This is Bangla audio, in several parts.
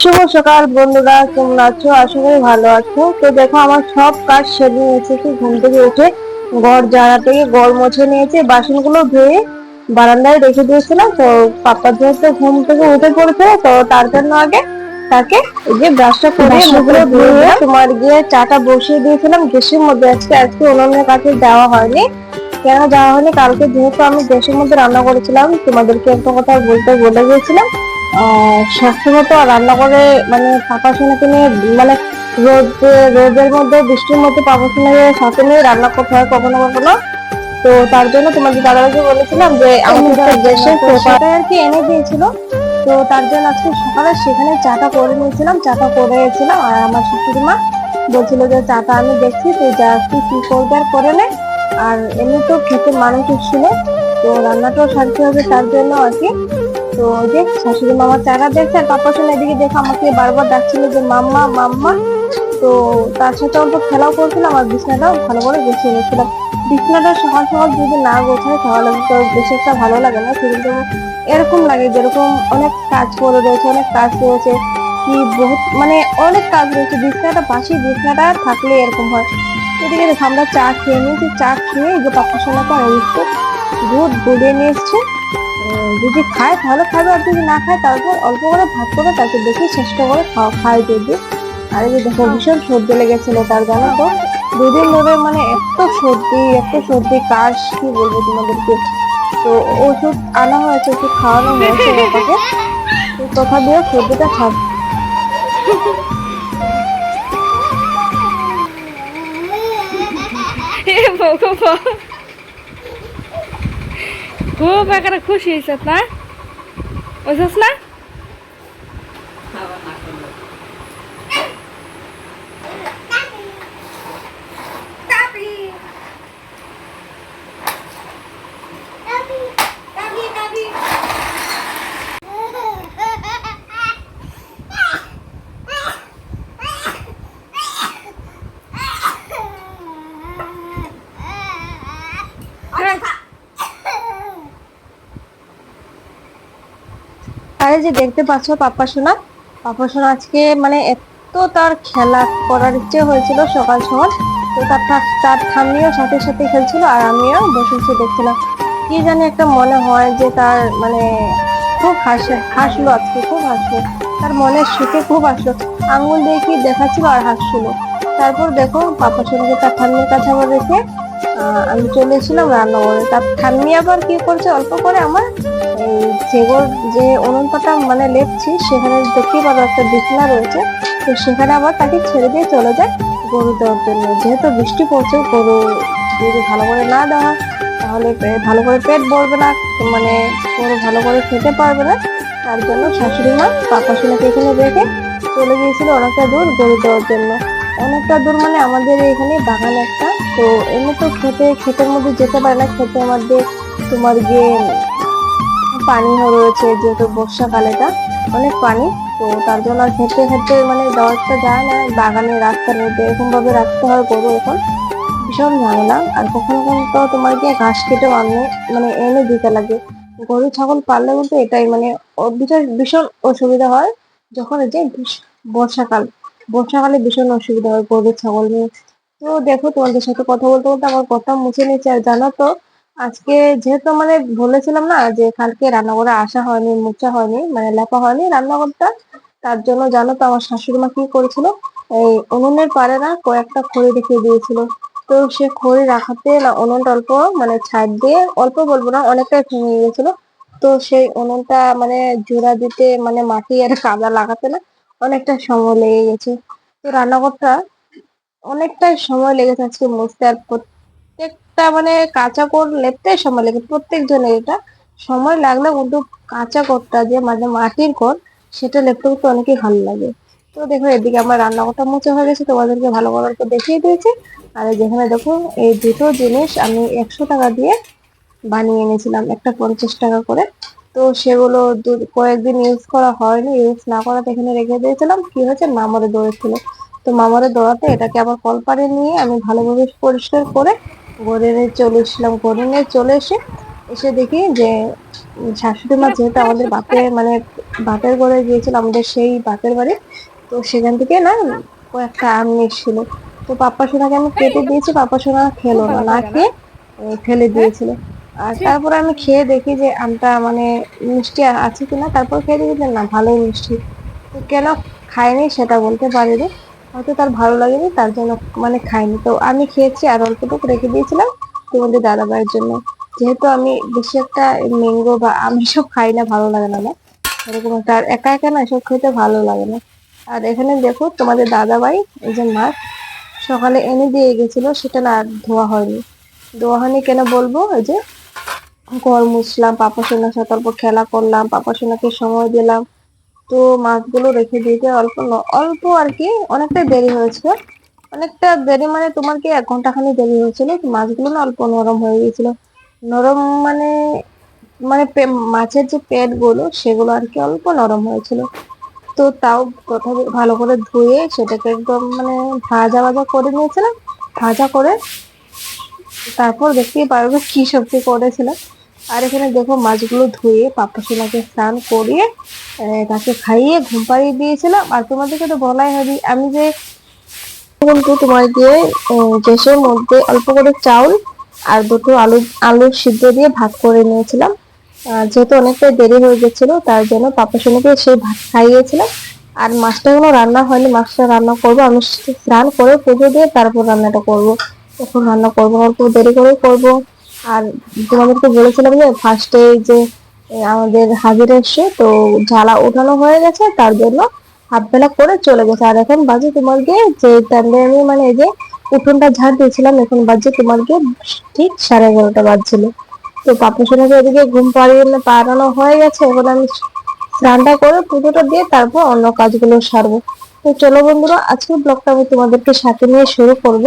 শুভ সকাল বন্ধুরা কেমন আছো? আশা করি ভালো আছো। তো দেখো আমার সব কাজ সেরে নিয়েছে কি ঘুম থেকে উঠে ঘর জানা থেকে ঘর মুছে নিয়েছে। বাসনগুলো ধুয়ে বারান্দায় রেখে দিয়েছিলাম। তো পাপা যেহেতু ঘুম থেকে উঠে পড়েছে তো তার জন্য আগে তাকে এই যে ব্রাশটা করে মুখগুলো ধুয়ে তোমার গিয়ে চাটা বসিয়ে দিয়েছিলাম। গ্যাসের মধ্যে আজকে আজকে অন্যান্য কাছে দেওয়া হয়নি। কেন যাওয়া হয়নি? কালকে যেহেতু আমি গ্যাসের মধ্যে রান্না করেছিলাম তোমাদেরকে একটা কথা বলতে বলে গিয়েছিলাম। আহ সবসময় তো রান্না করে মানে পাপা সোনাকে নিয়ে মানে রোদ রোদের মধ্যে বৃষ্টির মধ্যে পাপা সোনাকে সাথে নিয়ে রান্না করতে হয় কখনো কখনো। তো তার জন্য তোমাদের দাদাকে বলেছিলাম যে আমি দেশে সেটা আর কি এনে দিয়েছিল। তো তার জন্য আজকে সকালে সেখানে চাটা করে নিয়েছিলাম চাটা করেছিলাম আর আমার শাশুড়ি মা বলছিল যে চাটা আমি দেখছি তুই যা তুই কি করবে আর করে নে। আর এমনি তো খেতে মানুষ ছিল তো রান্নাটাও সারতে হবে তার জন্য আর কি। তো ওই যে শাশুড়ি মামা চারা দেখছে আর পাপা এদিকে দেখে আমাকে বারবার ডাকছিল যে, মাম্মা মাম্মা। তো তার সাথে অল্প খেলাও করছিলাম আর বিছনাটাও ভালো করে গুছিয়ে নিয়েছিলাম বিছনাটা সকাল সকাল যদি না গোছায় তাহলে তো বেশি একটা ভালো লাগে না। কিন্তু এরকম লাগে যেরকম অনেক কাজ করে রয়েছে, অনেক কাজ রয়েছে। কি বহুত মানে অনেক কাজ রয়েছে। বিছনাটা পাশে, বিছনাটা থাকলে এরকম হয়। এদিকে দেখো, আমরা চা খেয়ে নিয়েছি। চা খেয়ে যে পাপা সোনাকে আমি বিস্কুট দুধ গুলিয়ে নিয়ে এসছি। যদি খায় তাহলে খাবে আর যদি না খায় তারপর অল্প করে ভাত করে তাকে দেখে চেষ্টা করে খাওয়া খায় যদি আর এই যে দেখো ভীষণ সর্দি লেগেছিল তার জানো তো? দুদিন ধরে মানে এত সর্দি এত সর্দি কাশ কি বলব তোমাদেরকে? তো ওষুধ আনা হয়েছে ওষুধ খাওয়ানো হয়েছে ওটাকে। তো তথাপিও সর্দিটা খাব ভগবান। খুব একেবারে খুশি হয়েছে না বুঝছিস না যে দেখতে পাচ্ছ পাপা সোনা পাপা সোনা আজকে মানে এত তার খেলা করার ইচ্ছে হয়েছিল সকাল সকাল, তো তার তার ঠাম্মিও সাথে সাথে খেলছিল আর আমিও বসে বসে দেখছিলাম। কি জানি একটা মনে হয় যে তার মানে খুব হাসে, হাসলো আজকে, খুব হাসলো। তার মনের সুখে খুব হাসলো। আঙুল দিয়ে কি দেখাচ্ছিল আর হাসছিল। তারপর দেখো পাপা সোনাকে তার ঠাম্মির কাছে রেখে আমি চলে এসেছিলাম রান্নাঘরে। তার ঠাম্মি আবার কি করছে? অল্প করে আমার যেগোর যে উনুনপাটা মানে লেপছি, সেখানে দেখতেই পারো একটা বিছনা রয়েছে। তো সেখানে আবার তাকে ছেড়ে দিয়ে চলে যায় গরু দেওয়ার জন্য। যেহেতু বৃষ্টি পড়ছে, গরু যদি ভালো করে না দেওয়া তাহলে ভালো করে পেট ভরবে না মানে গরু ভালো করে খেতে পারবে না। তার জন্য শাশুড়ি মা পাপা এখানে রেখে চলে গিয়েছিল অনেকটা দূর গরু দেওয়ার জন্য। অনেকটা দূর মানে আমাদের এখানে বাগান একটা। তো এমনি তো খেতে ক্ষেতের মধ্যে যেতে পারে না। খেতে আমাদের তোমার গিয়ে পানি রয়েছে, যেহেতু বর্ষাকালেটা অনেক পানি, তো তার জন্য আর খেতে খেতে মানে দেওয়াটা যায় না। বাগানে রাস্তার মধ্যে এরকম ভাবে রাখতে হয় গরু এখন। ভীষণ ঝামেলা। আর কখনো কখনো তো তোমার গিয়ে ঘাস কেটে আনে মানে এনে দিতে লাগে। গরু, ছাগল পাললে বলতে এটাই মানে ভীষণ ভীষণ অসুবিধা হয় যখন যে বর্ষাকাল। বর্ষাকালে ভীষণ অসুবিধা হয়, গরু, ছাগল নিয়ে। তো দেখো, তোমাদের সাথে কথা বলতে বলতে আমার কথা মুছে নিচ্ছে আর জানো তো, আজকে যেহেতু মানে বলেছিলাম না যে কালকে রান্নাঘরে আসা হয়নি, মুছা হয়নি মানে লেপা হয়নি রান্নাঘরটা, তার জন্য জানো তো আমার শাশুড়ি মা কি করেছিল? এই উনুনের পারে না কয়েকটা খড়ি রেখে দিয়েছিল। তো সে খড়ি রাখাতে না উনুনটা অল্প মানে ছাদ দিয়ে, অল্প বলব না, অনেকটাই ভেঙে গেছিল তো সেই উনুনটা মানে জোড়া দিতে মানে মাটি আর কাদা লাগাতে না অনেকটা সময় লেগে গেছে। তো রান্নাঘরটা অনেকটাই সময় লেগেছে আজকে মুছতে আর প্রত্যেকটা মানে কাঁচা কোর লেপতে সময় লেগে প্রত্যেক জনের এটা সময় লাগলে কিন্তু কাঁচা কোরটা যে মানে মাটির কোর, সেটা লেপতে করতে অনেকই ভালো লাগে। তো দেখো, এদিকে আমার রান্নাঘরটা মুছে হয়ে গেছে। তোমাদেরকে ভালো করে তো দেখিয়ে দিয়েছি। আর যেখানে দেখো, এই দুটো জিনিস আমি একশো টাকা দিয়ে বানিয়ে এনেছিলাম, একটা পঞ্চাশ টাকা করে। তো সেগুলো কয়েকদিন ইউজ করা হয়নি ইউজ না করাতে এখানে রেখে দিয়েছিলাম। কি হয়েছে? মামারে দৌড়েছিল তো মামারে দৌড়াতে এটাকে আবার কলপারে নিয়ে আমি ভালোভাবে পরিষ্কার করে গড়ে নিয়ে চলে এসেছিলাম। গড়ে নিয়ে চলে এসে এসে দেখি যে শাশুড়ি মা যেহেতু আমাদের বাপের মানে বাপের ঘরে গিয়েছিল, আমাদের সেই বাপের বাড়ি, তো সেখান থেকে না কয়েকটা আম নিয়ে এসেছিল তো পাপ্পা সোনাকে আমি কেটে দিয়েছি, পাপ্পা সোনা খেলো না না খেয়ে ফেলে দিয়েছিল। আর তারপর আমি খেয়ে দেখি যে আমটা মানে মিষ্টি আছে কিনা। তারপর খেয়ে দেখি যে না, ভালোই মিষ্টি। তো কেন খায়নি সেটা বলতে পারিনি। হয়তো তার ভালো লাগেনি, তার জন্য মানে খাইনি তো আমি খেয়েছি আর অল্পটুকু রেখে দিয়েছিলাম তোমাদের দাদা ভাইয়ের জন্য। যেহেতু আমি বেশি একটা ম্যাঙ্গো বা আমি সব খাই না, ভালো লাগে না এরকম একটা আর একা একা না, এসব খেতে ভালো লাগে না। আর এখানে দেখো তোমাদের দাদা ভাই এই যে মাছ সকালে এনে দিয়ে গেছিল, সেটা না ধোয়া হয়নি। ধোয়া হয়নি কেন বলব? এই যে ঘর মুছলাম, পাপা সোনার সাথে অল্প খেলা করলাম, পাপা সোনাকে সময় দিলাম। তো মাছগুলো রেখে দিয়েছে, অল্প অল্প আর কি, অনেকটা দেরি হয়েছিল অনেকটা দেরি মানে তোমার কি এক ঘণ্টা খানি দেরি হয়েছিল? মাছগুলো না অল্প নরম হয়ে গিয়েছিল। নরম মানে মানে মাছের যে পেটগুলো সেগুলো আর কি অল্প নরম হয়েছিল। তো তাও প্রথমে ভালো করে ধুয়ে সেটাকে একদম মানে ভাজা ভাজা করে নিয়েছিলাম। ভাজা করে তারপর দেখতেই পারবে কি সবজি করেছিলাম। আর এখানে দেখো মাছগুলো ধুয়ে পাপা সোনাকে স্নান করিয়ে তাকে খাইয়ে ঘুম পাড়িয়ে দিয়েছিলাম। আর তোমাদেরকে তো বলাই হয়নি, আমি যে কিন্তু তোমার দিয়ে গ্যাসের মধ্যে অল্প করে চাউল আর দুটো আলু আলু সিদ্ধ দিয়ে ভাত করে নিয়েছিলাম। যেহেতু অনেকটাই দেরি হয়ে গেছিল, তার জন্য পাপা সোনাকে সেই ভাত খাইয়েছিলাম। আর মাছটা এখনও রান্না হয়নি, মাছটা রান্না করব, আমি স্নান করে পুজো দিয়ে তারপর রান্নাটা করব। এখন রান্না করব, অল্প দেরি করে করব। আর তোমাদেরকে বলেছিলাম যে ফার্স্টে যে আমাদের হাজির এসে তো জ্বালা ওঠানো হয়ে গেছে, তার জন্য হাফ বেলা করে চলে গেছে। আর এখন বাজে তোমার গিয়ে যে টাইমে আমি মানে এই যে উঠোনটা ঝাড় দিয়েছিলাম, এখন বাজে তোমার গিয়ে ঠিক সাড়ে এগারোটা বাজছিল। তো পাপা সোনাকে ওদিকে ঘুম পাড়িয়ে পাড়ানো হয়ে গেছে, এখন আমি স্নানটা করে পুজোটা দিয়ে তারপর অন্য কাজগুলো সারবো। তো চলো বন্ধুরা, আজকের ব্লগটা আমি তোমাদেরকে সাথে নিয়ে শুরু করব।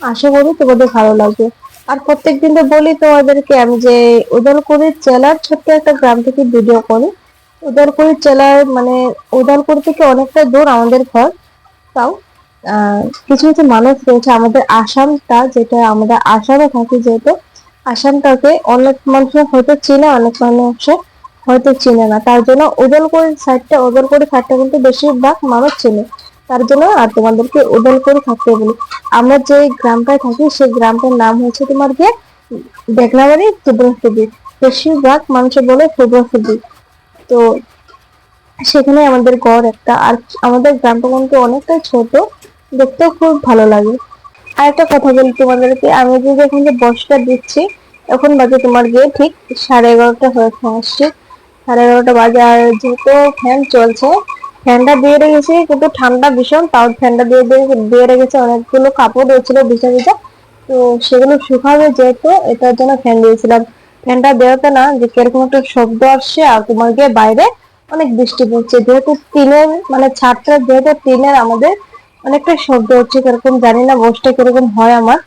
আশা করি তোমাদের ভালো লাগবে। আর প্রত্যেকদিন তো বলি তোমাদেরকে, আমি যে উদলকুড়ি জেলার ছোট্ট একটা গ্রাম থেকে ভিডিও করি। উদলকুড়ি জেলার মানে উদলকুড়ি থেকে অনেকটা দূর আমাদের ঘর, তাও কিছু কিছু মানুষ রয়েছে আমাদের আসামটা, যেটা আমরা আসামে থাকি যেহেতু, আসামটাকে অনেক মানুষ হয়তো চেনে, অনেক মানুষ হয়তো চেনে না। তার জন্য উদলকুড়ি সাইডটা উদলকুড়ি সাইডটা কিন্তু বেশিরভাগ মানুষ চেনে। তার জন্য আর তোমাদেরকে উদলকুড়ি থাকতে বলি। আমরা যে গ্রামটায় থাকি, সেই গ্রামটার নাম হচ্ছে তোমার গিয়ে বেগনাবাড়ি সুব্রসুদি বেশিরভাগ মানুষ বলে সুব্রসুদি তো সেখানে আমাদের ঘর একটা। আর আমাদের গ্রামটা কিন্তু অনেকটাই ছোট। দেখতেও খুব ভালো লাগে। আর একটা কথা বলি তোমাদেরকে। আমি যে এখন যে বসটা দিচ্ছি, এখন বাজে তোমার গিয়ে ঠিক সাড়ে এগারোটা হয়েছে আসছে। সাড়ে এগারোটা বাজে। আর যেহেতু ফ্যান চলছে ফ্যানটা দিয়ে রেখেছি, কিন্তু ঠান্ডা ভীষণ, তাও ফ্যানটা দিয়ে দিয়ে রেখেছে। অনেকগুলো কাপড় রয়েছিল ভিজা ভিজা তো সেগুলো শুকাবে যেহেতু, এটার জন্য ফ্যান দিয়েছিলাম। ফ্যানটা দেওয়াতে না যে কীরকম একটা শব্দ আসছে আর তোমার গিয়ে বাইরে অনেক বৃষ্টি পড়ছে। যেহেতু টিনের মানে ছাদটা যেহেতু টিনের আমাদের অনেকটা শব্দ হচ্ছে, কীরকম জানি না বসটা কীরকম হয় আমার।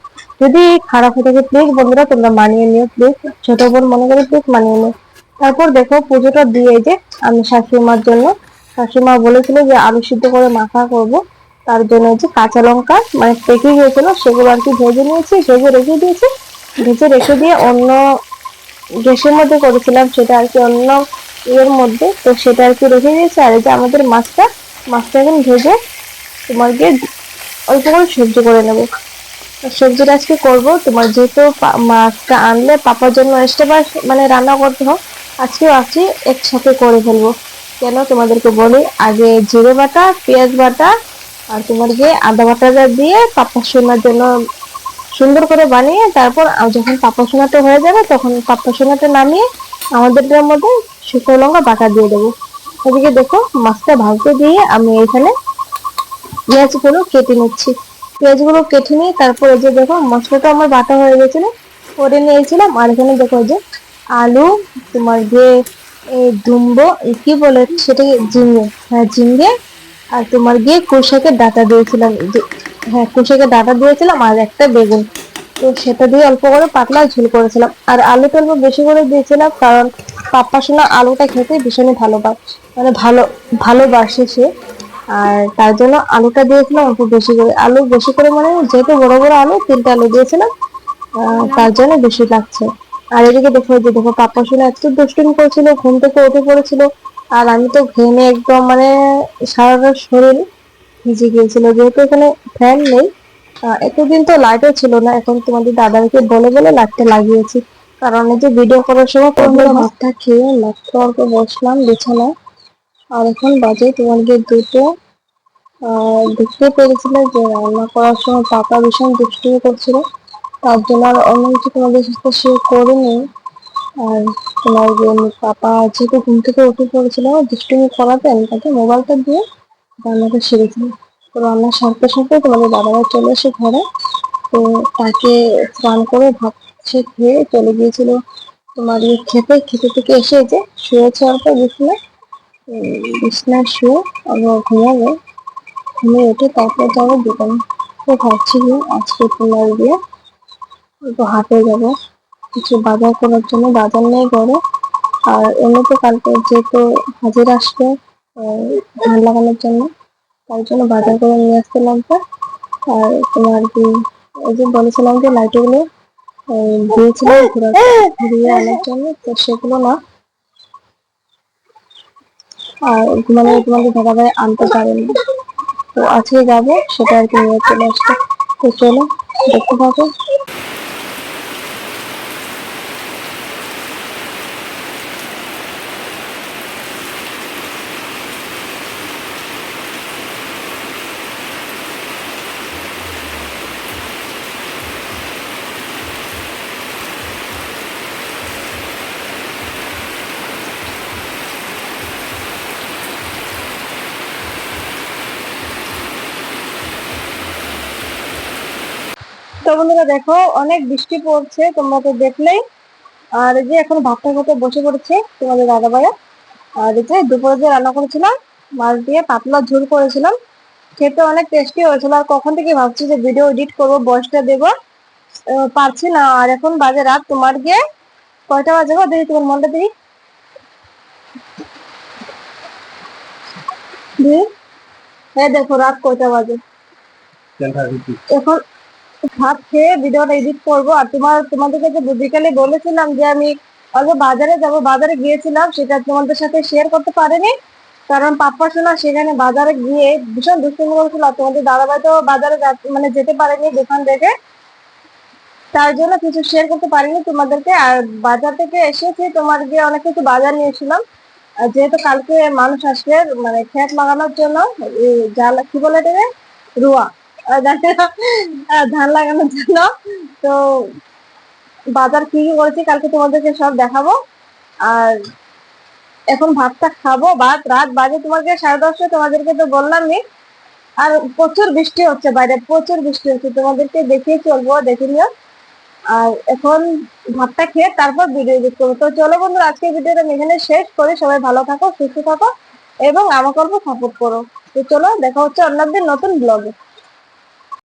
যদি খারাপ হয়ে থাকে প্লিজ বন্ধুরা, তোমরা মানিয়ে নিও প্লিজ ছোট বোন মনে করে প্লিজ মানিয়ে নিও। তারপর দেখো পুজোটা দিয়ে যে আমি শাশুড়ি মার জন্য শাশুড়িমা বলেছিল যে আলু সিদ্ধ করে মাখা করব। তার জন্য যে কাঁচা লঙ্কা মানে পেকে গিয়েছিল, সেগুলো আর কি ভেজে নিয়েছি, ভেজে রেখে দিয়েছি। ভেজে রেখে দিয়ে অন্য গ্যাসের মধ্যে করেছিলাম, সেটা আর কি অন্য ইয়ের মধ্যে। তো সেটা আর কি রেখে দিয়েছি। আর এই যে আমাদের মাছটা মাছটা এখন ভেজে তোমার গিয়ে অল্প করে সবজি করে নেব। সবজিটা আজকে করব। তোমার যেহেতু মাছটা আনলে পাপার জন্য এক্সট্রা মানে রান্না করতে হয় আজকে আজকে একসাথে করে ফেলব। কেন তোমাদেরকে বলি, আগে জিরে বাটা, পেঁয়াজ বাটা আর তোমার গিয়ে আদা বাটাটা দিয়ে পাপা সোনার জন্য সুন্দর করে বানিয়ে তারপর যখন পাপা সোনাটা হয়ে যাবে তখন পাপা সোনাটা নামিয়ে আমাদেরটার মধ্যে শুকনো লঙ্কা বাটা দিয়ে দেবো। ওদিকে দেখো, মাছটা ভাজতে দিয়ে আমি এখানে পেঁয়াজগুলো কেটে নিচ্ছি। পেঁয়াজগুলো কেটে নিয়ে তারপরে যে দেখো, মশলাটা আমার বাটা হয়ে গেছিল করে নিয়েছিলাম আর এখানে দেখো যে আলু, তোমার যে এই দুম্বো কি বলে সেটা ঝিঙ্গে হ্যাঁ ঝিঙ্গে আর তোমার গিয়ে কুশাকের ডাটা দিয়েছিলাম। হ্যাঁ কুশাকের ডাটা দিয়েছিলাম আর একটা বেগুন। তো সেটা দিয়ে অল্প করে পাতলা ঝোল করেছিলাম। আর আলুটা অল্প বেশি করে দিয়েছিলাম, কারণ পাপ্পা সোনা আলুটা খেতে ভীষণই ভালো পায় মানে ভালো, ভালোবাসে সে। আর তার জন্য আলুটা দিয়েছিলাম অল্প বেশি করে। আলু বেশি করে মানে যেহেতু বড় বড় আলু, তিনটা আলু দিয়েছিলাম তার জন্য বেশি লাগছে। আর এদিকে দেখো যে দেখো শোনা এত দুষ্টুমি করেছিল ঘুম থেকে উঠে পড়েছিল। আর আমি তো ঘেমে একদম মানে সারাটা শরীর ভিজে গিয়েছিল। যেহেতু এখানে ফ্যান নেই এতদিন তো লাইটও ছিল না। এখন তোমাদের দাদাকে বলে বলে লাইটটা লাগিয়েছি। কারণ এই যে ভিডিও করার সময় তোমরা ভাতটা খেয়ে মাত্র অল্প বসলাম বিছানায়। আর এখন বাজে তোমাদের দুটো। আহ দেখতে পেরেছিলে যে রান্না করার সময় পাপা ভীষণ দুষ্টুমি করছিল। তার জন্য আর অন্য কিছু তোমাদের সাথে শেয়ার করিনি। আর তোমার পাপা যেহেতু ঘুম থেকে উঠে পড়েছিল দুষ্টুমি করাতেন তাকে মোবাইলটা দিয়ে রান্নাটা সেরেছিল। তো রান্না সারতে সারতে তোমাদের দাদারা চলে এসে ঘরে তো তাকে স্নান করে ভাত সে খেয়ে চলে গিয়েছিল তোমার খেতে। খেতে থেকে এসে যে শুয়েছে অল্প বিছানায় উম, বিছানায় শুয়ে আবার ঘুমাবে। ঘুমিয়ে উঠে তারপর যাব দোকানে। তো ভাবছি আজকে তোমার গিয়ে একটু হাটে যাব। কিছু বাজার করার জন্য, বাজার নেই ঘরে। আর এমনিতে কালকে যেহেতু হাজির আসবে ধান লাগানোর জন্য, তার জন্য বাজার করে নিয়ে আসতে লাগবে। আর তোমার কি ওই যে বলেছিলাম যে লাইটগুলো দিয়েছিলাম ঘুরা- ঘুরিয়ে আনার জন্য, তো সেগুলো না। আর মানে তোমাদের দাদাভাই আনতে পারেনি। তো আজকে যাব, সেটা আর কি নিয়ে চলে আসতে। তো চলো, দেখতে পাবো তো বন্ধুরা দেখো অনেক বৃষ্টি পড়ছে তোমরা তো দেখলেই। আর এই যে এখন ভাতটা খেতে বসে পড়েছে তোমাদের দাদা ভাইয়া আর এই যে দুপুরে যে রান্না করেছিলাম মাছ দিয়ে পাতলা ঝোল করেছিলাম খেতে অনেক টেস্টি হয়েছিল। আর কখন থেকে ভাবছি যে ভিডিও এডিট করব বয়সটা দেবো পারছি না। আর এখন বাজে রাত তোমার গিয়ে কয়টা বাজে গো? দেখি তোমার মনটা দেখি। হ্যাঁ দেখো রাত কয়টা বাজে? এখন ভাত খেয়ে ভিডিওটা এডিট করব। আর তোমার, তোমাদের কাছে বিকালে বলেছিলাম যে আমি অল্প বাজারে যাব, বাজারে গিয়েছিলাম, সেটা তোমাদের সাথে শেয়ার করতে পারিনি। কারণ পাপ্পা শোনা সেখানে বাজারে গিয়ে ভীষণ দুষ্টুমি করেছিল তোমাদের দাদাভাই তো বাজারে মানে যেতে পারেনি দোকান থেকে তার জন্য কিছু শেয়ার করতে পারিনি তোমাদেরকে। আর বাজার থেকে এসেছি, তোমার গিয়ে অনেক কিছু বাজার নিয়েছিলাম। যেহেতু কালকে মানুষ আসবে মানে ক্ষেত লাগানোর জন্য জাল কি বলে এটাকে? রুয়া। ধান লাগানোর জন্য। তো বাজার কি কি করেছি কালকে তোমাদেরকে সব দেখাবো। আর এখন ভাতটা খাব, ভাত রাত বাজে তোমাকে সাড়ে দশটা তোমাদেরকে তো বললামই। আর প্রচুর বৃষ্টি হচ্ছে বাইরে, প্রচুর বৃষ্টি হচ্ছে। তোমাদেরকে দেখিয়ে চলবো, দেখে নিও। আর এখন ভাতটা খেয়ে তারপর ভিডিও এডিট করব। তো চলো বন্ধুরা আজকে ভিডিওটা আমি এখানে শেষ করে। সবাই ভালো থাকো, সুস্থ থাকো এবং আমাকে অল্প সাপোর্ট করো। তো চলো, দেখা হচ্ছে অন্য নতুন ব্লগে